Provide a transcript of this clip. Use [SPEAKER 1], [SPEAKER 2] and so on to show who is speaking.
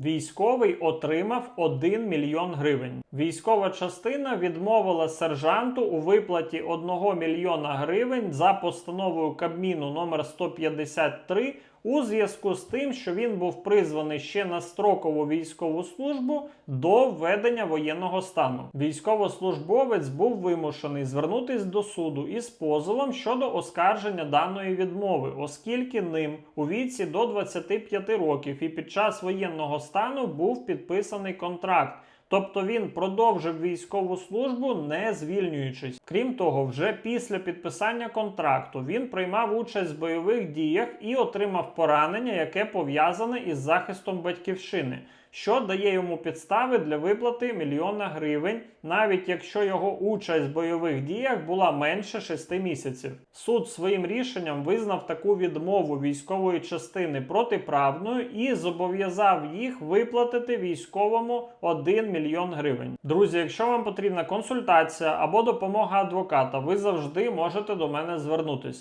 [SPEAKER 1] Військовий отримав 1 мільйон гривень. Військова частина відмовила сержанту у виплаті 1 мільйона гривень за постановою Кабміну номер 153 у зв'язку з тим, що він був призваний ще на строкову військову службу до введення воєнного стану. Військовослужбовець був вимушений звернутись до суду із позовом щодо оскарження даної відмови, оскільки ним у віці до 25 років і під час воєнного стану був підписаний контракт. Тобто він продовжив військову службу не звільнюючись. Крім того, вже після підписання контракту він приймав участь в бойових діях і отримав поранення, яке пов'язане із захистом батьківщини, що дає йому підстави для виплати мільйона гривень, навіть якщо його участь в бойових діях була менше 6 місяців. Суд своїм рішенням визнав таку відмову військової частини протиправною і зобов'язав їх виплатити військовому 1 мільйон гривень. Друзі, якщо вам потрібна консультація або допомога адвоката, ви завжди можете до мене звернутись.